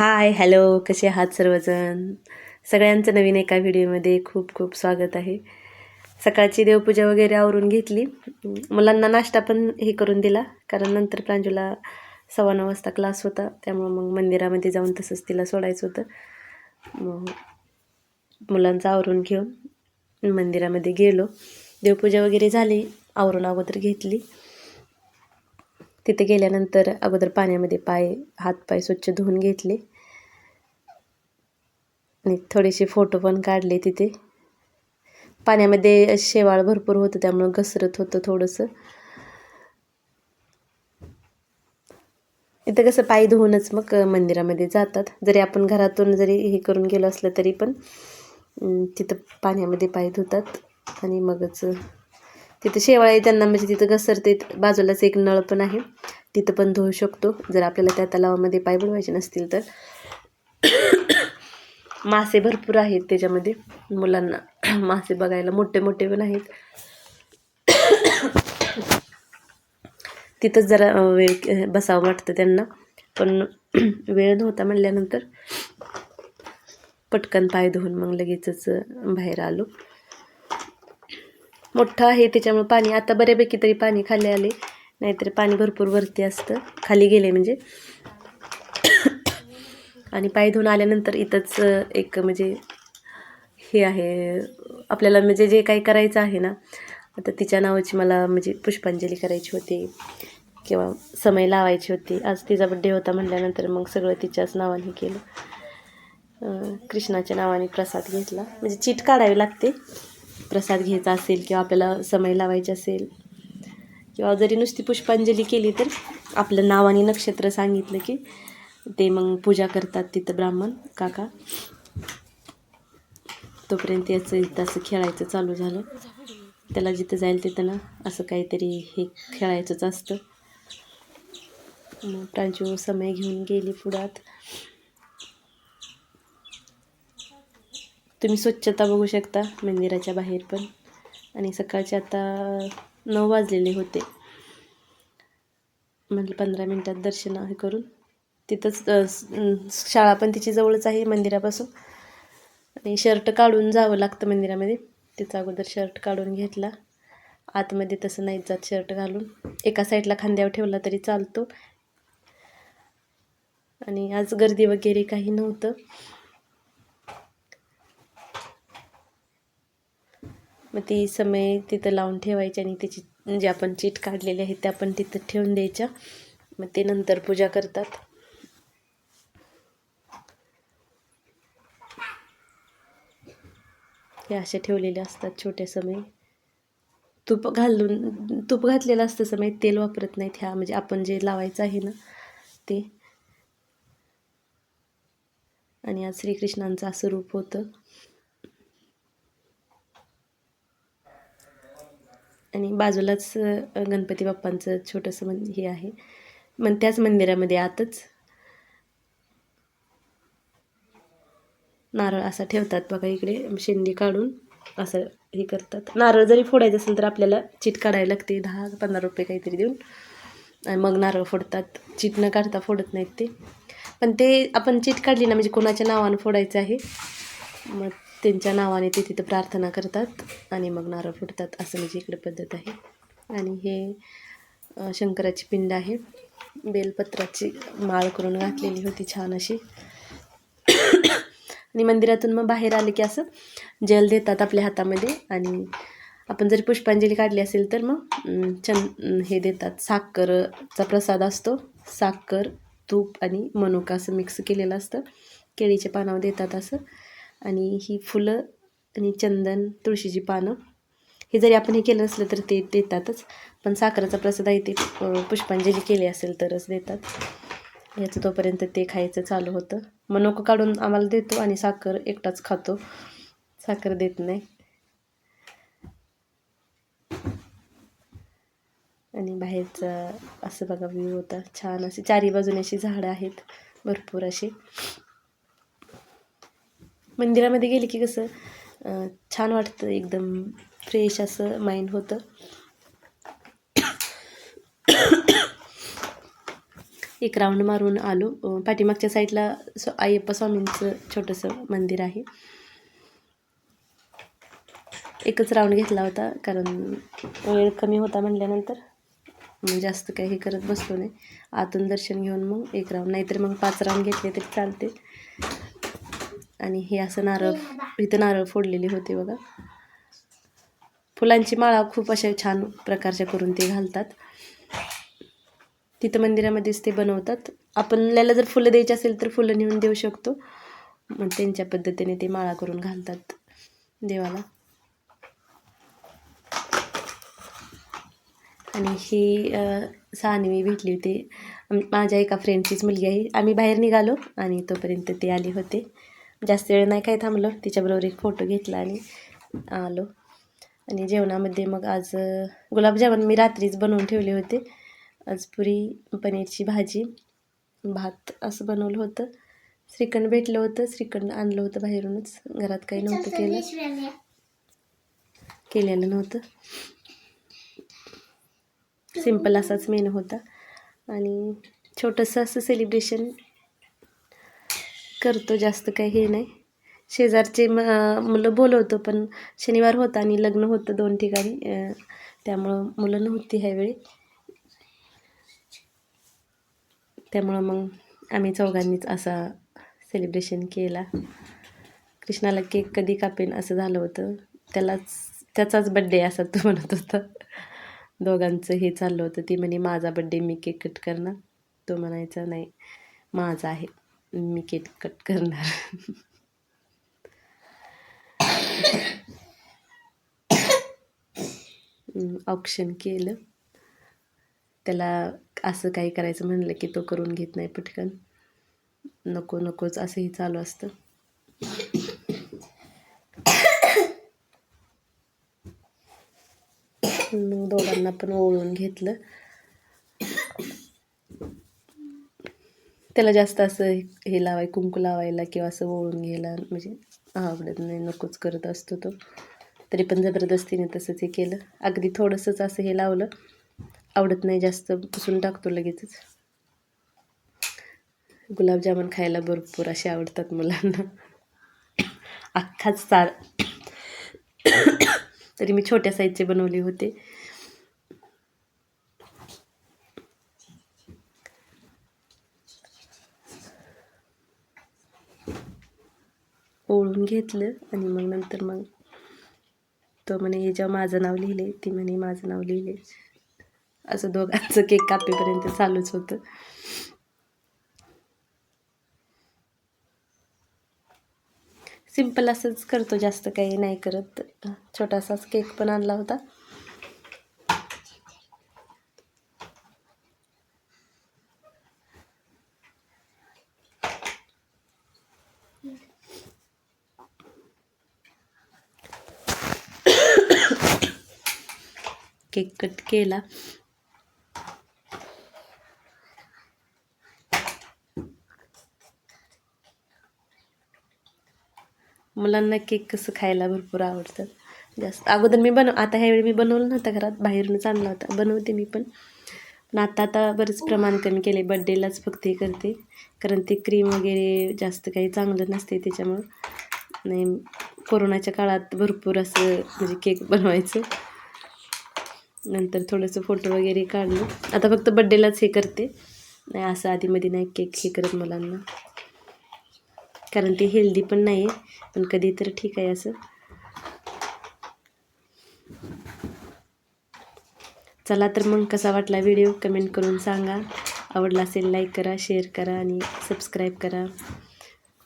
Hi hello कसे आहात सर्वजण? सगळ्यांचं नवीन एका व्हिडिओमध्ये खूप खूप स्वागत आहे. सकाळची देवपूजा वगैरे आवरून घेतली. मुलांना नाश्ता पण हे करून दिला कारण नंतर प्रांजूला सव्वा नऊ वाजता क्लास होता त्यामुळं मग मंदिरामध्ये जाऊन तसंच तिला सोडायचं होतं. मग मुलांचं आवरून घेऊन मंदिरामध्ये गेलो. देवपूजा वगैरे झाली आवरून अगोदर घेतली. तिथे गेल्यानंतर अगोदर पाण्यामध्ये पाय हातपाय स्वच्छ धुवून घेतले. आणि थोडेसे फोटो पण काढले तिथे. पाण्यामध्ये शेवाळ भरपूर होतं त्यामुळं घसरत होतं थोडंसं. इथं कसं पाय धुवूनच मग मंदिरामध्ये जातात. जरी आपण घरातून जरी हे करून गेलो असलं तरी पण तिथं पाण्यामध्ये पाय धुतात आणि मगच तिथं शेवाळे त्यांना म्हणजे तिथं घसरते बाजूलाच एक नळ पण आहे. तिथं पण धुवू शकतो. जर आपल्याला त्या तलावामध्ये पाय बुडवायचे नसतील तर. मासे भरपूर आहेत त्याच्यामध्ये. मुलांना मासे बघायला मोठे मोठे पण आहेत. तिथंच जरा वेळ बसावं वाटतं त्यांना. पण वेळ नव्हता म्हणल्यानंतर पटकन पाय धुवून मग लगेचच बाहेर आलो. मोठं आहे त्याच्यामुळे पाणी आता बऱ्यापैकी तरी पाणी खाली आले. नाहीतर पाणी भरपूर वरती असतं. खाली गेले म्हणजे. आणि पाय धुवून आल्यानंतर इथंच एक म्हणजे हे आहे आपल्याला म्हणजे जे काही करायचं आहे ना आता तिच्या नावाची मला म्हणजे पुष्पांजली करायची होती किंवा समय लावायची होती. आज तिचा बड्डे होता म्हटल्यानंतर मग सगळं तिच्याच नावाने केलं. कृष्णाच्या नावाने प्रसाद घेतला. म्हणजे चीट काढावी लागते. प्रसाद घ्यायचा असेल किंवा आपल्याला समय लावायचा असेल किंवा जरी नुसती पुष्पांजली केली तर आपलं नाव आणि नक्षत्र सांगितलं की ते मग पूजा करतात तिथं ब्राह्मण काका. तोपर्यंत याचं इथं असं खेळायचं चालू झालं. त्याला जिथं जाईल तिथं ना असं काहीतरी हे खेळायचंच असतं. मग प्रांजू समय घेऊन गेली पुढात. तुम्ही स्वच्छता बघू शकता मंदिराच्या बाहेर पण. आणि सकाळचे आता नऊ वाजलेले होते. म्हटलं पंधरा मिनटात दर्शन हे करून तिथंच शाळा पण तिची जवळच आहे मंदिरापासून. आणि शर्ट काढून जावं लागतं मंदिरामध्ये. तिचा अगोदर शर्ट काढून घेतला. आतमध्ये तसं नाही जात शर्ट घालून. एका साईडला खांद्यावर ठेवला तरी चालतो. आणि आज गर्दी वगैरे काही नव्हतं. मग ती समय तिथं लावून ठेवायची आणि त्याची जे म्हणजे आपण चीट काढलेली आहे त्या पण तिथं ठेवून द्यायच्या. मग ते नंतर पूजा करतात. हे असे ठेवलेले असतात छोटे समय तूप घालून तूप घातलेलं असतं समय तेल वापरत नाहीत ह्या म्हणजे आपण जे लावायचं आहे ना ते. आणि आज श्रीकृष्णांचं असं रूप होतं. आणि बाजूलाच गणपती बाप्पांचं छोटंसं मन हे आहे. मग त्याच मंदिरामध्ये आतच नारळ असा ठेवतात बघा इकडे शेंडी काढून असं हे करतात. नारळ जरी फोडायचं असेल तर आपल्याला चीट काढायला लागते दहा पंधरा रुपये काहीतरी देऊन. आणि मग नारळ फोडतात. चीट न काढता फोडत नाहीत ते. पण ते आपण चीट काढली ना म्हणजे कोणाच्या नावानं फोडायचं आहे मग त्यांच्या नावाने ते तिथं प्रार्थना करतात आणि मग नारळ फुटतात असं म्हणजे इकडे पद्धत आहे. आणि हे शंकराची पिंड आहे. बेलपत्राची माळ करून घातलेली होती छान अशी. आणि मंदिरातून मग बाहेर आले की असं जल देतात आपल्या हातामध्ये. आणि आपण जरी पुष्पांजली काढली असेल तर मग चंद हे देतात. साखरचा प्रसाद असतो. साखर तूप आणि मनुका असं मिक्स केलेलं असतं. केळीच्या पानावर देतात असं. आणि ही फुलं आणि चंदन तुळशीची पानं हे जरी आपण हे केलं नसलं तर ते देतातच. पण साखरेचा प्रसाद आहे ते पुष्पांजली केली असेल तरच देतात. याचं तोपर्यंत ते खायचं चालू होतं. मग काढून आम्हाला देतो आणि साखर एकटाच खातो. साखर देत नाही. आणि बाहेरचं असं बघा व्ह्यू होता. छान असे चारी बाजूने अशी झाडं आहेत. भरपूर अशी. मंदिरामध्ये गेले की कसं छान वाटतं. एकदम फ्रेश असं माइंड होतं. एक राऊंड मारून आलो. पाठीमागच्या साईडला स्व अय्यप्पा स्वामींचं छोटंसं मंदिर आहे. एकच राऊंड घेतला होता कारण वेळ कमी होता म्हटल्यानंतर मग जास्त काही हे करत बसलो नाही. आतून दर्शन घेऊन मग एक राऊंड नाहीतर मग पाच राऊंड घेतले तरी चालते आणि हे असं नारळ इथं नारळ फोडलेले होते बघा. फुलांची माळा खूप अशा छान प्रकारच्या करून ते घालतात. तिथं मंदिरामध्येच ते बनवतात. आपल्याला जर फुलं द्यायची असेल तर फुलं नेऊन देऊ शकतो. मग त्यांच्या पद्धतीने ते माळा करून घालतात देवाला. आणि ही अ, सानवी भेटली होती. माझ्या एका फ्रेंडचीच मुलगी आहे. आम्ही बाहेर निघालो आणि तोपर्यंत ते आले होते. जास्त वेळ नाही काय थांबलो. तिच्याबरोबर एक फोटो घेतला आणि आलो. आणि जेवणामध्ये मग आज गुलाबजामुन मी रात्रीच बनवून ठेवले होते. आज पुरी पनीरची भाजी भात असं बनवलं होतं. श्रीखंड भेटलं होतं. श्रीखंड आणलं होतं बाहेरूनच. घरात काही नव्हतं केलं. केलेलं नव्हतं. सिंपल असाच मेनू होता. आणि छोटंसं असं सेलिब्रेशन करतो जास्त काही हे नाही. शेजारचे म मुलं बोलवतो पण शनिवार होता आणि लग्न होतं दोन ठिकाणी. त्यामुळं मुलं नव्हती ह्यावेळी. त्यामुळं मग आम्ही चौघांनीच असा सेलिब्रेशन केला. कृष्णाला केक कधी कापेन असं झालं होतं. त्यालाच त्याचाच बड्डे असा तो म्हणत होता. दोघांचं हे चाललं होतं. ती म्हणे माझा बड्डे मी केक कट करणार. तो म्हणायचा नाही माझा आहे. मी केक कट करणार. ऑप्शन केलं. त्याला असं काही करायचं म्हणलं की तो करून घेत नाही पटकन. नको नकोच असंही चालू असतं. मग दोघांना पण ओळून घेतलं. त्याला जास्त असं हे लावाय कुंकू लावायला किंवा असं ओळून घ्यायला म्हणजे आवडत नाही नकोच करत असतो तो. तरी पण जबरदस्तीने तसंच हे केलं. अगदी थोडंसंच असं हे लावलं. आवडत नाही जास्त पुसून टाकतो लगेचच. गुलाबजामुन खायला भरपूर असे आवडतात मुलांना. अख्खाच सार. तरी मी छोट्या साईजचे बनवले होते. ओळून घेतलं आणि मग नंतर मग तो म्हणे हे जेव्हा माझं नाव लिहिले ती म्हणे माझं नाव लिहिले. असं दोघांचं केक कापेपर्यंत चालूच होतं. सिंपल असंच करतो जास्त काही नाही करत. छोटासाच केक पण आणला होता. केक कट केला. मुलांना केक कसं खायला भरपूर आवडतं. जास्त. अगोदर मी बनव आता ह्यावेळी मी बनवलं नव्हतं घरात बाहेरूनच आणला होता. बनवते मी पण. पण आता आता बरंच प्रमाण कमी केले बड्डेलाच फक्त हे करते. कारण ते क्रीम वगैरे जास्त काही चांगलं नसते त्याच्यामुळं. नाही कोरोनाच्या काळात भरपूर असं म्हणजे केक बनवायचं. नंतर थोडंसं फोटो वगैरे काढलं. आता फक्त बड्डेलाच हे करते. नाही असं आधीमध्ये नाही केक हे करत मुलांना. कारण ते हेल्दी पण नाही आहे पण कधी तर ठीक आहे असं. चला तर मग कसा वाटला व्हिडिओ कमेंट करून सांगा. आवडला असेल लाईक करा शेअर करा आणि सबस्क्राईब करा.